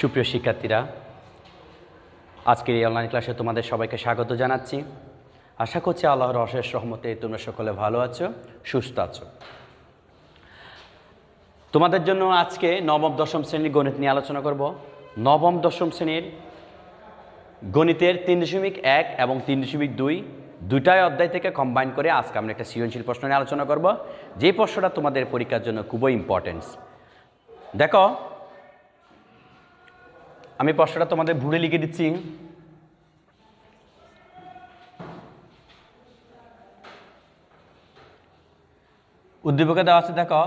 সুপ্রিয় শিক্ষার্থীরা, আজকের এই অনলাইন ক্লাসে তোমাদের সবাইকে স্বাগত জানাচ্ছি। আশা করছি আল্লাহর অশেষ রহমতে তোমরা সকলে ভালো আছো, সুস্থ আছো। তোমাদের জন্য আজকে নবম, দশম শ্রেণির গণিত নিয়ে আলোচনা করব। নবম, দশম শ্রেণির গণিতের তিন দশমিক এক এবং তিন দশমিক দুই দুটাই অধ্যায় থেকে কম্বাইন করে আজকে আমরা একটা সৃজনশীল প্রশ্ন নিয়ে আলোচনা করব। যে প্রশ্নটা তোমাদের পরীক্ষার জন্য খুবই ইম্পর্টেন্স দেখো আমি প্রশ্নটা তোমাদের ভুলে লিখে দিচ্ছি। উদ্দীপকে দেওয়া আছে, দেখো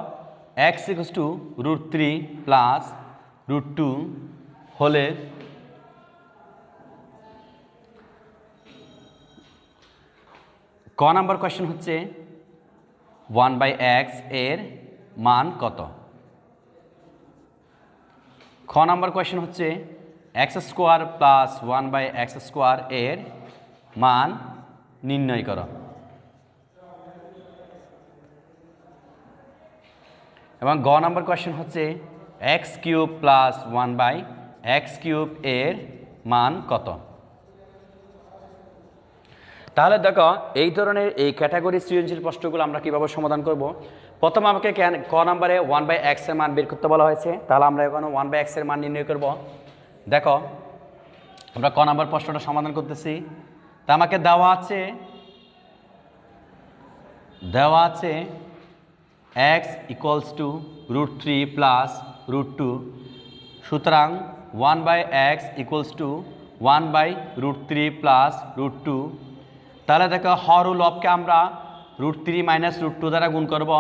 X equals to root three plus root two হলে ক নাম্বার কোয়েশ্চেন হচ্ছে ওয়ান বাই এক্সের মান কত? খ নাম্বার কোয়েশ্চেন হচ্ছে X square plus one by X square এর মান নির্ণয় করো। এবং গ নাম্বার কোয়েশ্চেন হচ্ছে X cube plus one by X cube এর মান কত? তাহলে দেখো, এই ধরনের এই ক্যাটাগরি সৃজনশীল প্রশ্নগুলো আমরা কীভাবে সমাধান করব? প্রথম আমাকে ক নাম্বারে ওয়ান বাই এক্সের মান বের করতে বলা হয়েছে। তাহলে আমরা এখন ওয়ান বাই এক্সের মান নির্ণয় করব। দেখো, আমরা ক নাম্বার প্রশ্নটা সমাধান করতেছি। তা আমাকে দেওয়া আছে দেওয়া আছে X equals to root three plus root two সুতরাং one by X equals to one by root three plus root two তাহলে দেখো, হর ও লবকে আমরা root three minus root two দ্বারা গুণ করব।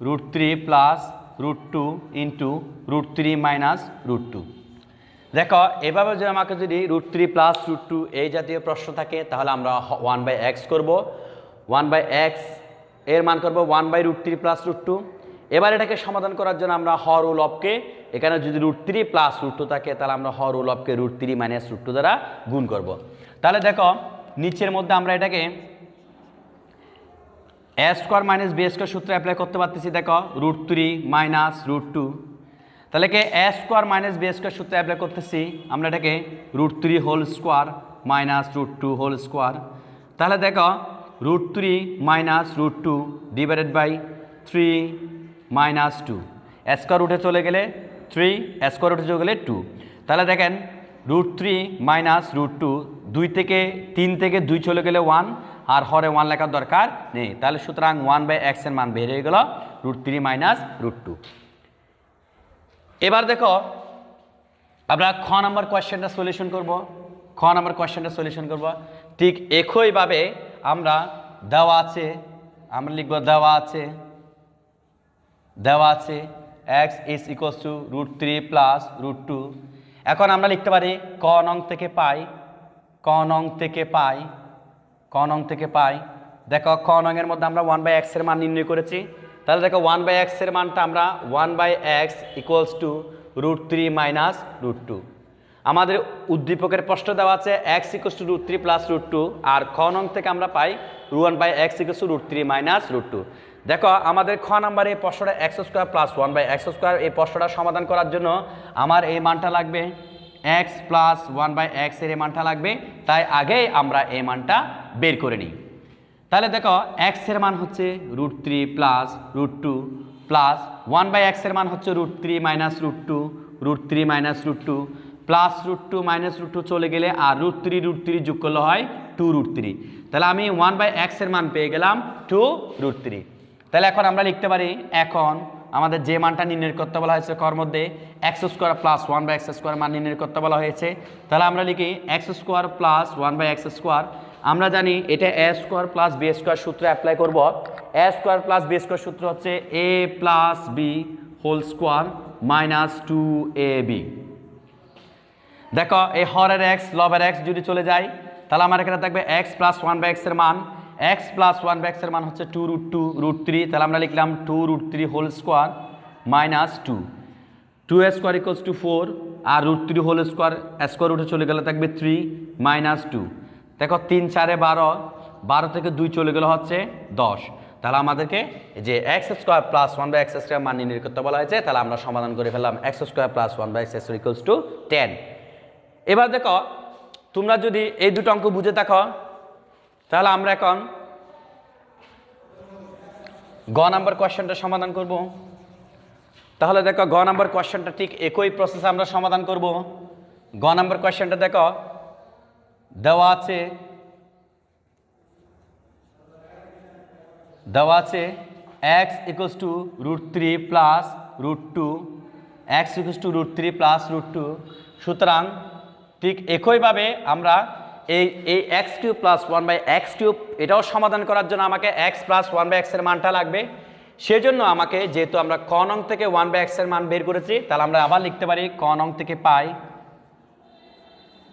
Root three plus root two into root three minus root two দেখো, এভাবে যদি আমাকে যদি root three plus root two এই জাতীয় প্রশ্ন থাকে, তাহলে আমরা ওয়ান বাই এক্স করব। ওয়ান বাই এক্সের মান করব one by root three plus root two এবার এটাকে সমাধান করার জন্য আমরা হর ও লবকে এখানে যদি root three plus root two থাকে, তাহলে আমরা হর ও লবকে root three minus root two দ্বারা গুণ করব। তাহলে দেখো, নিচের মধ্যে আমরা এটাকে A square minus B square সূত্র অ্যাপ্লাই করতে পারতেছি, দেখো root three minus root two তাহলে কে A square minus B square সূত্র অ্যাপ্লাই করতেছি। আমরা এটাকে root three whole square minus root two whole square তাহলে দেখো root three minus root two divided by three minus two square রুটে চলে গেলে থ্রি স্কোয়ার উঠে চলে গেলে টু তাহলে দেখেন root three minus root two দুই থেকে তিন থেকে দুই চলে গেলে ওয়ান আর হরে ওয়ান লেখার দরকার নেই। তাহলে সুতরাং ওয়ান বাই এক্সের মান বের হয়ে গেল root three minus root two এবার দেখো, আমরা খ নাম্বার কোয়েশ্চেনটা সলিউশন করব, খ নাম্বার কোয়েশ্চেনটা সলিউশন করব। ঠিক একইভাবে আমরা দেওয়া আছে, আমরা লিখব দেওয়া আছে দেওয়া আছে X is equals to root three plus root two এখন আমরা লিখতে পারি ক নং থেকে পাই, ক নং থেকে পাই, ক নং থেকে পাই। দেখো ক নং এর মধ্যে আমরা ওয়ান বাই এক্সের মান নির্ণয় করেছি। তাহলে দেখো ওয়ান বাই এক্সের মানটা আমরা one by X equals to root three minus root two আমাদের উদ্দীপকের প্রশ্ন দেওয়া আছে X equals to root three plus root two আর খ নং থেকে আমরা পাই one by X equals to root three minus root two দেখো, আমাদের খ নাম্বারে এই প্রশ্নটা X square plus one by X square এই প্রশ্নটা সমাধান করার জন্য আমার এই মানটা লাগবে এক্স প্লাস ওয়ান বাই এক্সের এই মানটা লাগবে, তাই আগেই আমরা এই মানটা বের করে নিই। তাহলে দেখো এক্সের মান হচ্ছে root three plus root two plus one by এক্সের মান হচ্ছে root three minus root two root three minus root two plus root two minus root two চলে গেলে আর রুট থ্রি রুট থ্রি যোগ করলে হয় টু রুট থ্রি তাহলে আমি ওয়ান বাই এক্সের মান পেয়ে গেলাম টু রুট থ্রি তাহলে এখন আমরা লিখতে পারি, এখন আমাদের যে মানটা নির্ণয় করতে বলা হয়েছে কর মধ্যে x square plus one by x square মান নির্ণয় করতে বলা হয়েছে। তাহলে আমরা লিখি x square plus one by x square আমরা জানি এটা a square plus b square সূত্র অ্যাপ্লাই করব। A square plus b square সূত্র হচ্ছে a plus b whole square minus two a b দেখো, এই হরের এক্স লবের এক্স যদি চলে যায় তাহলে আমার এখানে থাকবে এক্স প্লাস ওয়ান বাই এক্সের মান। এক্স প্লাস ওয়ান বাই এক্সের মান হচ্ছে two root two root three তাহলে আমরা লিখলাম two root three whole square minus two two square equals to four R root three whole square square উঠে চলে গেলে থাকবে থ্রি মাইনাস টু দেখো, তিন, চারে বারো বারো থেকে দুই চলে গেলে হচ্ছে দশ। তাহলে আমাদেরকে যে x square plus one by x square মান নির্ণয় করতে বলা হয়েছে, তাহলে আমরা সমাধান করে ফেললাম x square plus one by x square equals to ten. এবার দেখো, তোমরা যদি এই দুটো অঙ্ক বুঝে থাকো, তাহলে আমরা এখন গ নাম্বার কোয়েশ্চেনটা সমাধান করব। তাহলে দেখো, গ নাম্বার কোয়েশ্চেনটা ঠিক একই প্রসেসে আমরা সমাধান করব। গ নাম্বার কোয়েশ্চেনটা দেখো দেওয়া আছে? দেওয়া আছে? X equals to root three plus root two x equals to root three plus root two সুতরাং ঠিক একইভাবে আমরা এই এই x cube plus one by x cube এটাও সমাধান করার জন্য আমাকে এক্স প্লাস ওয়ান বাই এক্সের মানটা লাগবে। সেজন্য আমাকে যেহেতু আমরা ক নং থেকে ওয়ান বাই এক্সের মান বের করেছি, তাহলে আমরা আবার লিখতে পারি ক নং থেকে পাই।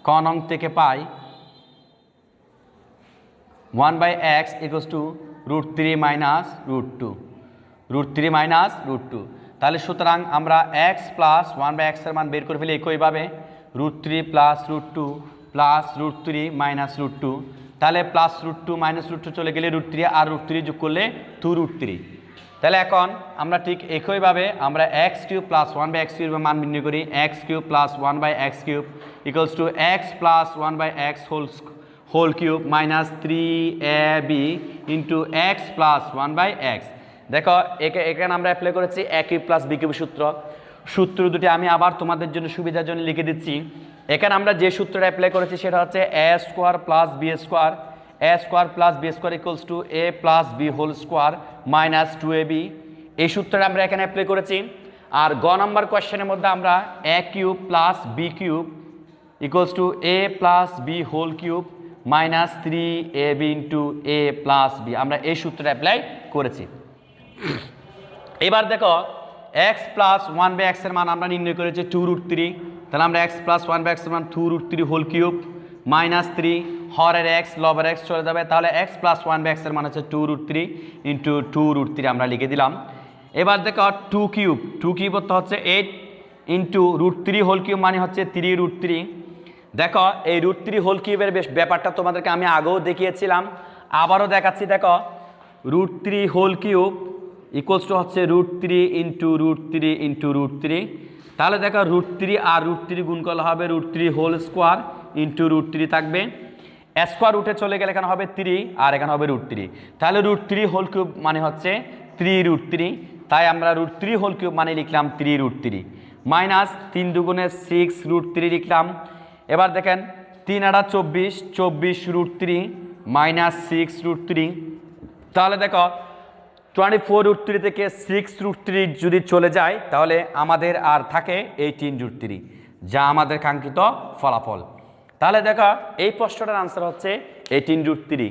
ক নং থেকে পাই। One by x equals to root three minus root two root three minus root two তাহলে সুতরাং আমরা এক্স প্লাস ওয়ান বাই এক্সের মান বের করে ফেলি একইভাবে root three plus root two plus root three minus root two তাহলে plus root two minus root two চলে গেলে রুট থ্রি আর রুট থ্রি যোগ করলে টু রুট থ্রি তাহলে এখন আমরা ঠিক একইভাবে আমরা x cube plus one by x কিউবের মান নির্ণয় করি। X cube plus one by x cube equals to x plus one by x whole whole cube minus three a b into x plus one by x দেখো, একে, এখানে আমরা apply করেছি a cube plus b cube সূত্র। সূত্র দুটি আমি আবার তোমাদের জন্য সুবিধার জন্য লিখে দিচ্ছি। এখানে আমরা যে সূত্রটা অ্যাপ্লাই করেছি সেটা হচ্ছে a square plus b square a square plus b square equals to a plus b whole square minus two a b এই সূত্রটা আমরা এখানে অ্যাপ্লাই করেছি। আর গ নাম্বার কোয়েশ্চেনের মধ্যে আমরা a cube plus b cube equals to a plus b whole cube minus three a b into a plus b আমরা এই সূত্রটা অ্যাপ্লাই করেছি। এবার দেখো এক্স প্লাস ওয়ান বাই এক্সের মান আমরা নির্ণয় করেছি টু রুট থ্রি তাহলে আমরা এক্স প্লাস ওয়ান বাই এক্সের মান two root three whole cube minus three হরের এক্স লবের এক্স চলে যাবে। তাহলে এক্স প্লাস ওয়ান বাই এক্সের মান হচ্ছে two root three into two root three আমরা লিখে দিলাম। এবার দেখো টু কিউব টু কিউব হচ্ছে eight into root three whole cube মানে হচ্ছে থ্রি রুট থ্রি দেখো এই রুট থ্রি হোল কিউবের বেশ ব্যাপারটা তোমাদেরকে আমি আগেও দেখিয়েছিলাম আবারও দেখাচ্ছি দেখো root three whole cube equals to হচ্ছে root three into root three into root three তাহলে দেখো রুট থ্রি আর রুট থ্রি গুণ করলে হবে root three whole square into root three থাকবে স্কোয়ার রুটে চলে গেলে এখানে হবে থ্রি আর এখানে হবে রুট থ্রি তাহলে রুট থ্রি হোল কিউব মানে হচ্ছে থ্রি রুট থ্রি তাই আমরা রুট থ্রি হোল কিউব মানে লিখলাম থ্রি রুট থ্রি মাইনাস তিন দুগুণে সিক্স রুট থ্রি লিখলাম এবার দেখেন তিন আড়া চব্বিশ চব্বিশ root three minus six root three তাহলে দেখো, টোয়েন্টি ফোর রুট থ্রি থেকে সিক্স রুট থ্রি যদি চলে যায়, তাহলে আমাদের আর থাকে এইটিন রুট থ্রি যা আমাদের কাঙ্ক্ষিত ফলাফল। তাহলে দেখো, এই প্রশ্নটার আনসার হচ্ছে এইটিন রুট থ্রি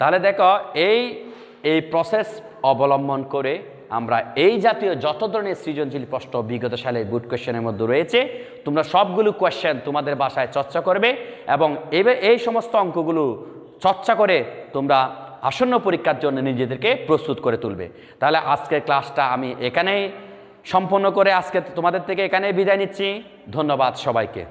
তাহলে দেখো, এই এই প্রসেস অবলম্বন করে আমরা এই জাতীয় যত ধরনের সৃজনশীল প্রশ্ন বিগত সালে গুড কোয়েশ্চেনের মধ্যে রয়েছে, তোমরা সবগুলো কোয়েশ্চেন তোমাদের বাসায় চর্চা করবে এবং এবার এই সমস্ত অঙ্কগুলো চর্চা করে তোমরা আসন্ন পরীক্ষার জন্য নিজেদেরকে প্রস্তুত করে তুলবে। তাহলে আজকের ক্লাসটা আমি এখানেই সম্পন্ন করে আজকে তোমাদের থেকে এখানেই বিদায় নিচ্ছি। ধন্যবাদ সবাইকে।